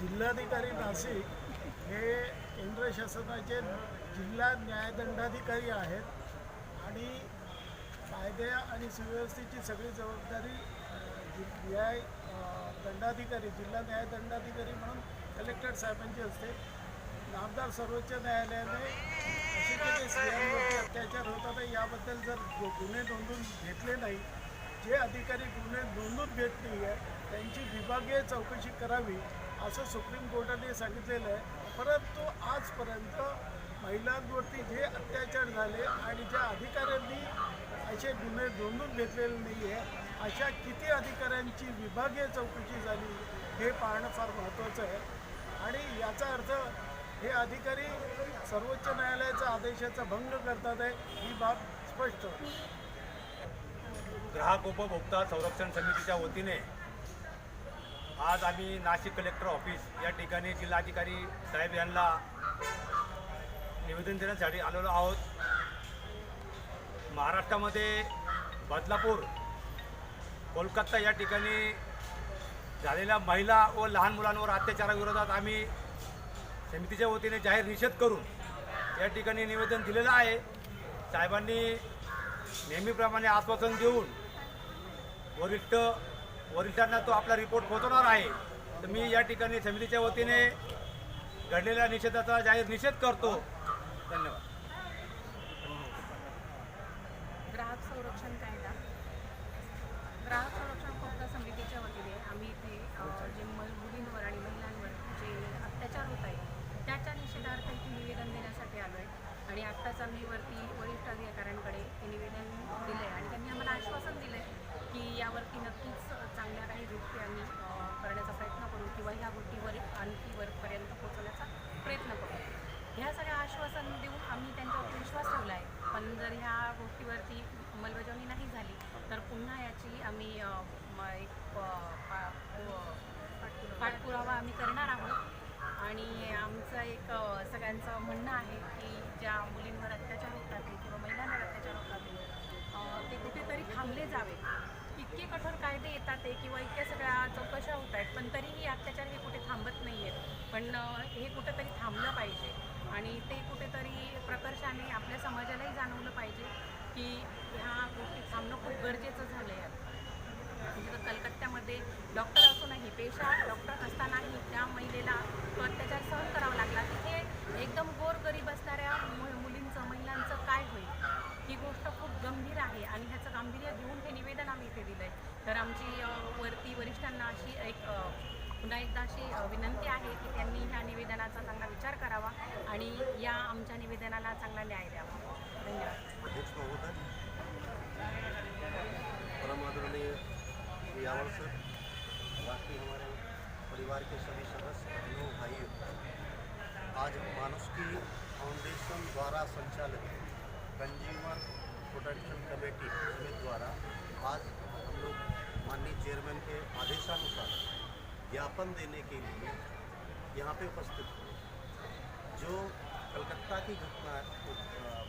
जिल्हाधिकारी नाशिक हे केंद्र शासनाचे जिल्हा न्यायदंडाधिकारी आहेत आणि कायदे आणि सुव्यवस्थेची सगळी जबाबदारी न्याय दंडाधिकारी जिल्हा न्यायदंडाधिकारी म्हणून कलेक्टर साहेबांची असते. नामदार सर्वोच्च न्यायालयाने असे स्त्रियांवरती अत्याचार होतात याबद्दल जर गुन्हे नोंदून घेतले नाही जे अधिकारी गुन्हे नोंदून घेत नाही आहे त्यांची विभागीय चौकशी करावी. असं सुप्रीम कोर्टाने सांगितलेलं आहे. परंतु आजपर्यंत महिलांवरती जे अत्याचार झाले आणि ज्या अधिकाऱ्यांनी असे गुन्हे नोंदून घेतलेले नाही आहे अशा किती अधिकाऱ्यांची विभागीय चौकशी झाली हे पाहणं फार महत्त्वाचं आहे. आणि याचा अर्थ हे अधिकारी सर्वोच्च न्यायालयाच्या आदेशाचा भंग करतात आहे ही बाब स्पष्ट ग्राहक उपभोक्ता संरक्षण समितीच्या वतीने आज आम्ही नाशिक कलेक्टर ऑफिस या ठिकाणी जिल्हाधिकारी साहेब यांना निवेदन देण्यासाठी आलेलो आहोत. महाराष्ट्रामध्ये बदलापूर कोलकाता या ठिकाणी झालेल्या महिला व लहान मुलांवर अत्याचाराविरोधात आम्ही समितीच्या वतीने जाहीर निषेध करून या ठिकाणी निवेदन दिलेलं आहे. साहेबांनी नेहमीप्रमाणे आश्वासन देऊन वरिष्ठ वरिष्ठांना तो आपला रिपोर्ट पोहोचवणार आहे. तर मी या ठिकाणी समितीच्या वतीने घडलेल्या निषेधाचा जाहीर निषेध करतो. धन्यवाद. ग्राहक संरक्षण कायदा. ग्राहक संरक्षण उपभोक्ता समितीच्या वतीने आम्ही इथे अ, जे मुलींवर आणि महिलांवर जे अत्याचार होत आहे त्याच्या निषेधार्थ इथे निवेदन देण्यासाठी आलो आहे आणि आत्ताच आम्ही वरती वरिष्ठ अधिकाऱ्यांकडे हे निवेदन दिलं आहे आणि त्यांनी आम्हाला आश्वासन दिलं आहे की यावरती नक्की किंवा ह्या गोष्टीवर आणखी वरपर्यंत पोहोचवण्याचा प्रयत्न करू. ह्या सगळ्या आश्वासन देऊन आम्ही त्यांच्यावर विश्वास ठेवला आहे. पण जर ह्या गोष्टीवरती अंमलबजावणी नाही झाली तर पुन्हा याची आम्ही म- एक पाठपुरावा आम्ही करणार आहोत. आणि आमचं एक सगळ्यांचं म्हणणं आहे की ज्या मुलींवर अत्याचार होतात किंवा महिलांवर अत्याचार होतात ते कुठेतरी थांबले जावे इतके कठोर कायदे येतात ते किंवा इतक्या सगळ्या चौकशा होत आहेत पण तरीही अत्याचार हे कुठे थांबत नाही आहेत पण हे कुठेतरी थांबलं पाहिजे. आणि ते कुठेतरी प्रकर्षाने आपल्या समाजालाही जाणवलं पाहिजे की ह्या गोष्टी थांबणं खूप गरजेचं झालं आहे म्हणजे कलकत्त्यामध्ये डॉक्टर असूनही पेशा डॉक्टर असतानाही त्या महिलेला तो अत्याचार सहन करावा लागला. तिथे एकदम गोरगरीब असणाऱ्या मु- मुलींचं महिलांचं काय होईल? ही गोष्ट खूप गंभीर आहे आणि ह्याचं गांभीर्य घेऊन हे निवेदन आम्ही इथे दिलं आहे तर आमची वरती वरिष्ठांना अशी एक पुन्हा एकदा अशी विनंती आहे की त्यांनी ह्या निवेदनाचा चांगला विचार करावा आणि या आमच्या निवेदनाला चांगला न्याय द्यावा. धन्यवाद. सर बाकी हमारे परिवार के सभी सदस्य बहनों भाइयों। आज मानुष्की फाउंडेशन द्वारा संचालित कंज्यूमर प्रोटेक्शन कमेटी द्वारा आज हम लोग माननीय चेयरमैन के आदेशानुसार ज्ञापन देने के लिए यहाँ पे उपस्थित हुए जो कलकत्ता की घटना अ,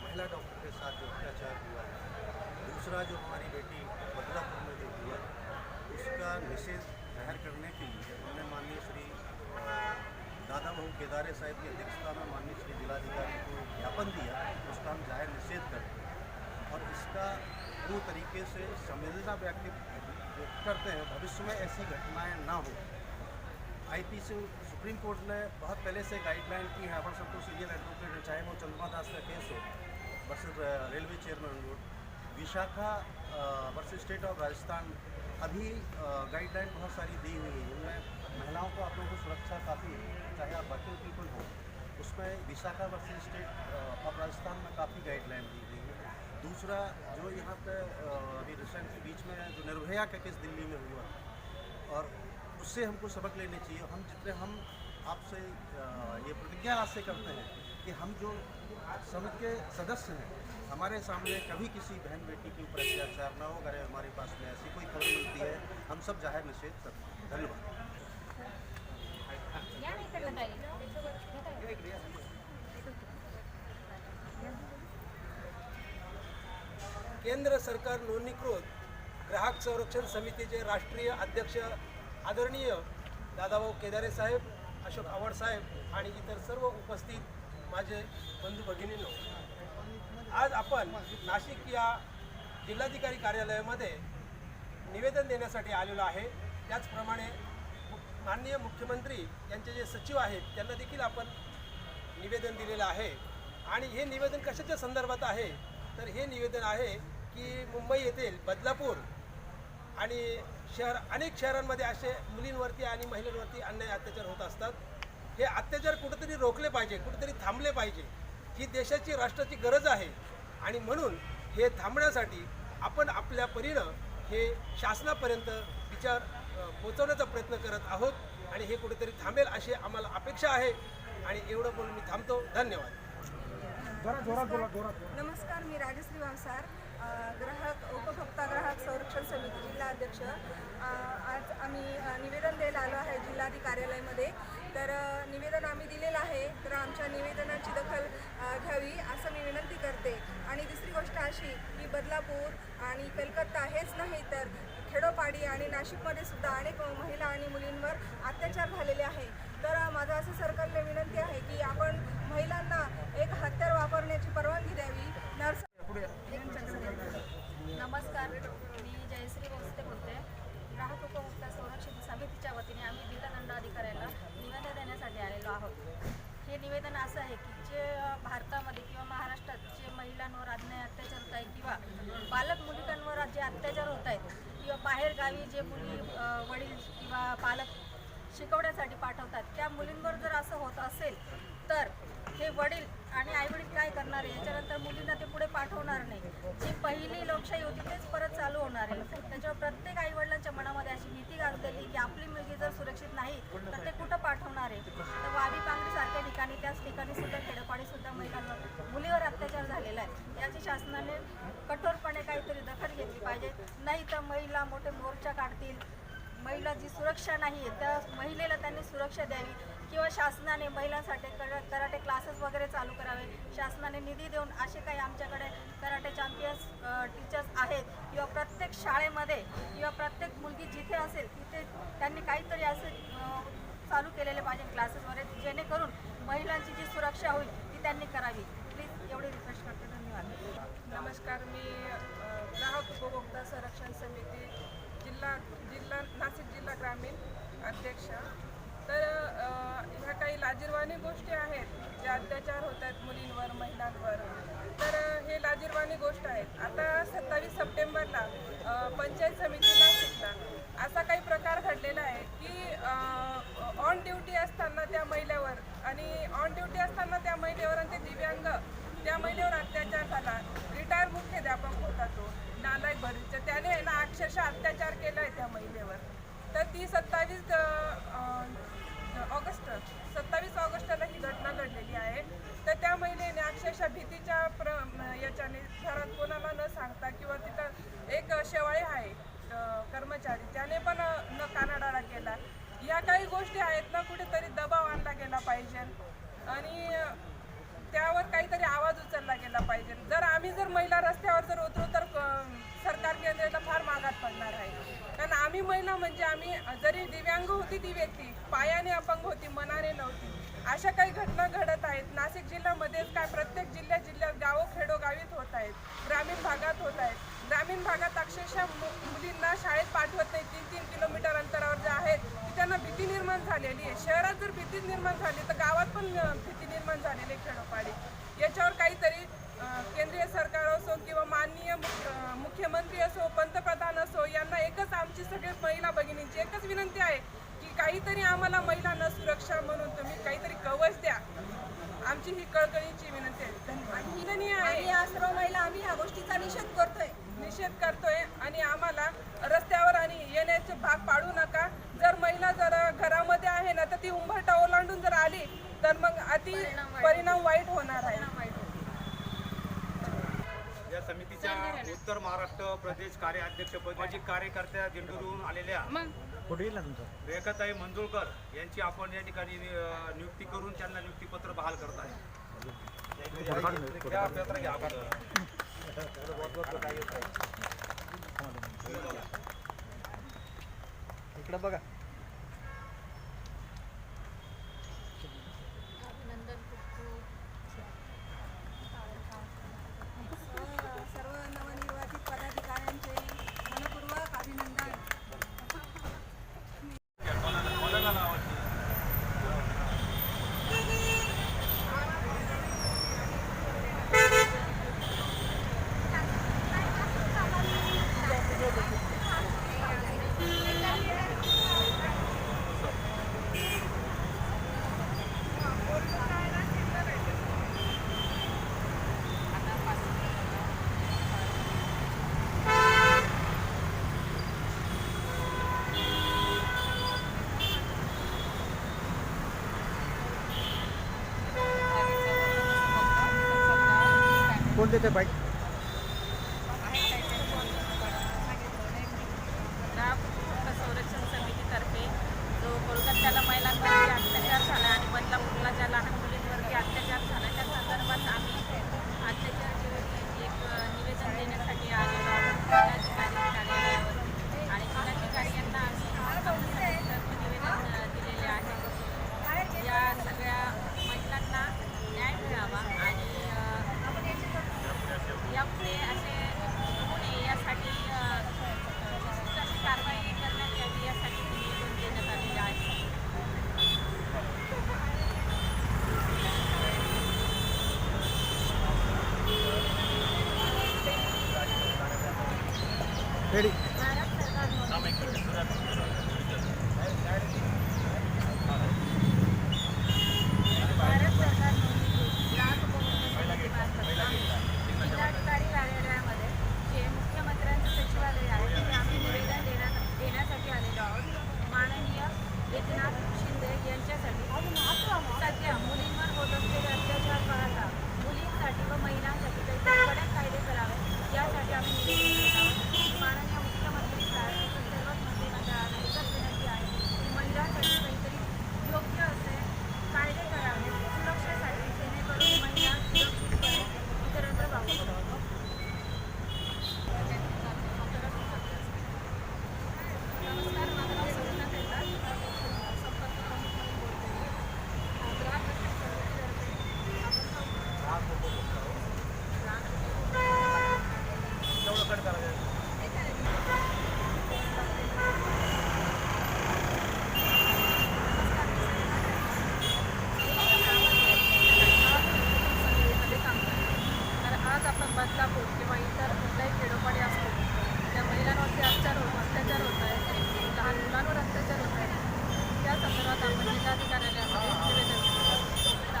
महिला डॉक्टर के साथ जो अत्याचार हुआ है दूसरा जो हमारी बेटी बदलापुर में जो हुआ उसका निषेध ज़ाहिर करने के लिए हमने माननीय श्री दादा बहू केदारे साहब की अध्यक्षता में माननीय श्री जिलाधिकारी को ज्ञापन दिया उसका हम ज़ाहिर निषेध करते हैं। और इसका पूर्ण तरीके से संवेदना व्यक्त करते हैं, भविष्य में ऐसी घटनाएँ ना हो। आईपीसी सुप्रीम कोर्ट ने बहुत पहले से गाइडलाइन की है अपन सबको सीरियल एडवोकेट है, चाहे वो चंद्रमा दास का केस हो versus railway chairman road Vishaka versus state of Rajasthan, अभी गाइडलाइन बहुत सारी दी हुई है। उनमें महिलाओं को आप लोगों को सुरक्षा काफ़ी चाहे आप वर्किंग पीपल हो, उसमें Vishaka versus state of Rajasthan में काफ़ी गाइडलाइन दी गई दूसरा जो यहाँ पे अभी रिसेंट बीच में जो निर्भया का केस दिल्ली में हुआ, और उससे हमको सबक लेने चाहिए। हम जितने हम आपसे ये प्रतिज्ञा से करते हैं कि हम जो समिति के सदस्य हैं, हमारे सामने कभी किसी बहन बेटी के ऊपर अत्याचार ना हो, अगर हमारे पास में ऐसी कोई खबर मिलती है, हम सब ज़ाहिर निषेध करते हैं। धन्यवाद। केंद्र सरकार नोंदणीकृत ग्राहक संरक्षण समितीचे राष्ट्रीय अध्यक्ष आदरणीय दादाभाऊ केदारे साहेब अशोक आव्हाड साहेब आणि इतर सर्व उपस्थित माझे बंधू भगिनींनो. आज आपण नाशिक या जिल्हाधिकारी कार्यालयामध्ये निवेदन देण्यासाठी आलेलो आहे. त्याचप्रमाणे मु- माननीय मुख्यमंत्री यांचे जे सचिव आहेत त्यांना देखील आपण निवेदन दिलेलं आहे. आणि हे निवेदन कशाच्या संदर्भात आहे? तर हे निवेदन आहे की मुंबई येथील बदलापूर आणि शहर अनेक शहरांमध्ये असे मुलींवरती आणि महिलांवरती अन्याय अत्याचार होत असतात. हे अत्याचार कुठेतरी रोखले पाहिजे कुठेतरी थांबले पाहिजे. ही देशाची राष्ट्राची गरज आहे. आणि म्हणून हे थांबण्यासाठी आपण आपल्या परीनं हे शासनापर्यंत विचार पोचवण्याचा प्रयत्न करत आहोत. आणि हे कुठेतरी थांबेल अशी आम्हाला अपेक्षा आहे. आणि एवढं बोलून मी थांबतो. धन्यवाद. नमस्कार मी राजश्री वावसार ग्राहक उपभोक्ता ग्राहक संरक्षण समिती जिल्हा अध्यक्ष. आज आम्ही निवेदन द्यायला आलो आहे जिल्हाधिकारी कार्यालयामध्ये तर निवेदन आम्ही दिलेलं आहे. तर आमच्या निवेदनाची दखल घ्यावी असं मी विनंती करते. आणि दुसरी गोष्ट अशी की बदलापूर आणि कलकत्ता हेच नाही तर खेडोपाडी आणि नाशिकमध्ये सुद्धा अनेक महिला आणि मुलींवर अत्याचार झालेले आहे. तर माझं असं सरकारला विनंती आहे की आपण महिलांना एक हत्यार वापरण्याची परवानगी द्यावी नर्स नमस्कार मी जयश्री बोलते बोलते ग्राहक उपभोक्ता संरक्षण समितीच्या वतीने आम्ही जिल्हा दंडाधिकाऱ्याला निवेदन देण्यासाठी आलेलो आहोत. हे निवेदन असं आहे की जे भारतामध्ये किंवा महाराष्ट्रात जे महिलांवर अन्याय अत्याचार होत आहे किंवा बालक मुलिकांवर जे अत्याचार होत आहेत किंवा बाहेरगावी जे मुली वडील किंवा पालक शिकवण्यासाठी पाठवतात त्या मुलींवर जर असं होत असेल तर हे वडील आणि आईवडील काय करणार आहे? याच्यानंतर मुलींना ते पुढे पाठवणार नाही. जी पहिली लोकशाही होती तेच परत चालू होणार आहे. त्याच्यावर प्रत्येक आईवडिलांच्या मनामध्ये अशी भीती गाजलेली सुरक्षा नाही. आहे त्या महिलेला त्यांनी सुरक्षा द्यावी किंवा शासनाने महिलांसाठी कड कराटे क्लासेस वगैरे चालू करावे. शासनाने निधी देऊन असे काही आमच्याकडे कराटे चॅम्पियन्स टीचर्स आहेत किंवा प्रत्येक शाळेमध्ये किंवा प्रत्येक मुलगी जिथे असेल तिथे त्यांनी काहीतरी असे चालू केलेले पाहिजे क्लासेस वगैरे जेणेकरून महिलांची जी सुरक्षा होईल ती त्यांनी करावी. प्लीज एवढी रिक्वेस्ट करते. धन्यवाद. नमस्कार. मी ग्राहक उपभोक्ता संरक्षण समिती जिल्हा जिल्हा नाशिक जिल्हा ग्रामीण अध्यक्ष. तर ह्या काही लाजीरवाणी गोष्टी आहेत जे अत्याचार होत आहेत मुलींवर महिलांवर. तर हे लाजीरवाणी गोष्ट आहेत. आता सत्तावीस सप्टेंबरला पंचायत समिती नाशिकला असा काही प्रकार घडलेला आहे की ऑन ड्युटी असताना त्या महिलेवर आणि ऑन ड्युटी असताना त्या महिलेवर आणि ते दिव्यांग त्या महिलेवर अत्याचार झाला रिटायर मुख्याध्यापक होता तो नालायक भरीचा त्याने आहे ना अक्षरशः अत्याचार केला आहे त्या महिलेवर तर ती सत्तावीस ऑगस्ट सत्तावीस ऑगस्टला ही घटना घडलेली आहे तर त्या महिलेने अक्षरशः भीतीच्या प्र याच्याने घरात कोणाला न सांगता किंवा तिथं एक शेवाळे आहे अ, कर्मचारी त्याने पण अ, न कानाडाळा केला या काही गोष्टी आहेत ना कुठेतरी दबाव आणला गेला पाहिजे. आणि त्यावर काहीतरी आवाज उचलला गेला पाहिजे. जर आम्ही जर महिला रस्त्यावर जर उतरू तर सरकार केंद्राला फार मागात पडणार आहे. कारण आम्ही महिला म्हणजे आम्ही जरी दिव्यांग होती ती व्यक्ती पायाने अपंग होती मनाने नव्हती. अशा काही घटना घडत आहेत. नाशिक जिल्ह्यामध्येच काय प्रत्येक जिल्ह्या जिल्ह्यात गावो खेडोगावीत होत आहेत. ग्रामीण भागात होत आहेत. ग्रामीण भागात अक्षरशः मु- मुलींना शाळेत पाठवत नाही. तीन तीन किलोमीटर अंतरावर जे आहेत निर्माण झालेली आहे. शहरात जर भीती निर्माण झाली तर गावात पण भीती निर्माण झालेली आहे खेडोपाडी. याच्यावर काहीतरी केंद्रीय सरकार असो किंवा माननीय मुख्यमंत्री असो पंतप्रधान असो यांना एकच आमची सगळे महिला भगिनींची एकच विनंती आहे की काहीतरी आम्हाला महिलांना सुरक्षा म्हणून तुम्ही काहीतरी कवच द्या. आमची ही कळकळीची विनंती आहे. आहे या सर्व महिला आम्ही ह्या गोष्टीचा निषेध करतोय. निषेध करतोय आणि आम्हाला रस्त्यावर आणि येण्याचे भाग पाडू नका. जर महिला जर घरामध्ये आहे ना तर ती उंबरठा ओलांडून जर आली अति परिणाम वाईट होणार आहे. या समितीच्या उत्तर महाराष्ट्र प्रदेश कार्याध्यक्षपद माजी कार्यकर्त्या दिंडूरून आलेल्या रेखाताई मंजुळकर यांची आपण या ठिकाणी नियुक्ती करून त्यांना नियुक्तीपत्र बहाल करत आहे. इकडं बघा. ಜೊತೆ ಬೈಕ್ ಹೇಳಿ संबंधित अधिकाऱ्याला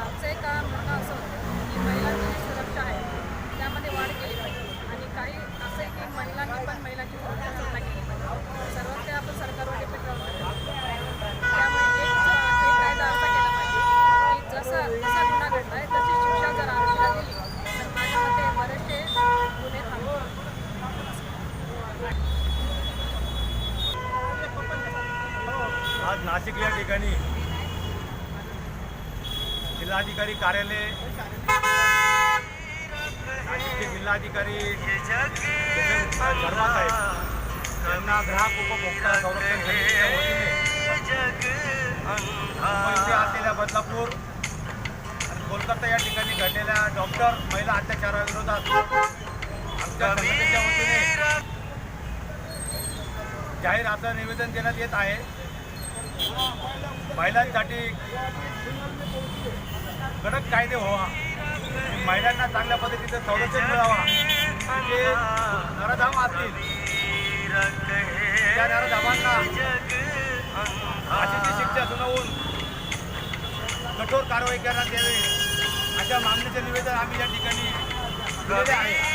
आमचे काम ठिकाणी जिल्हाधिकारी कार्यालय जिल्हाधिकारी शर्मा ग्राहक उपभोक्ता संरक्षण असलेल्या बदलापूर कोलकाता या ठिकाणी घडलेल्या डॉक्टर महिला अत्याचाराविरोधात आमच्या संघटनेच्या वतीने जाहीर आता निवेदन देण्यात येत आहे. महिलांसाठी कडक कायदे व्हावा. महिलांना चांगल्या पद्धतीचं संरक्षण मिळावा. जे नरधाम असतील त्या नरधामांना फाशीची शिक्षा सुनावून कठोर कारवाई करण्यात यावी. अशा मागणीचे निवेदन आम्ही या ठिकाणी दिलेले आहे.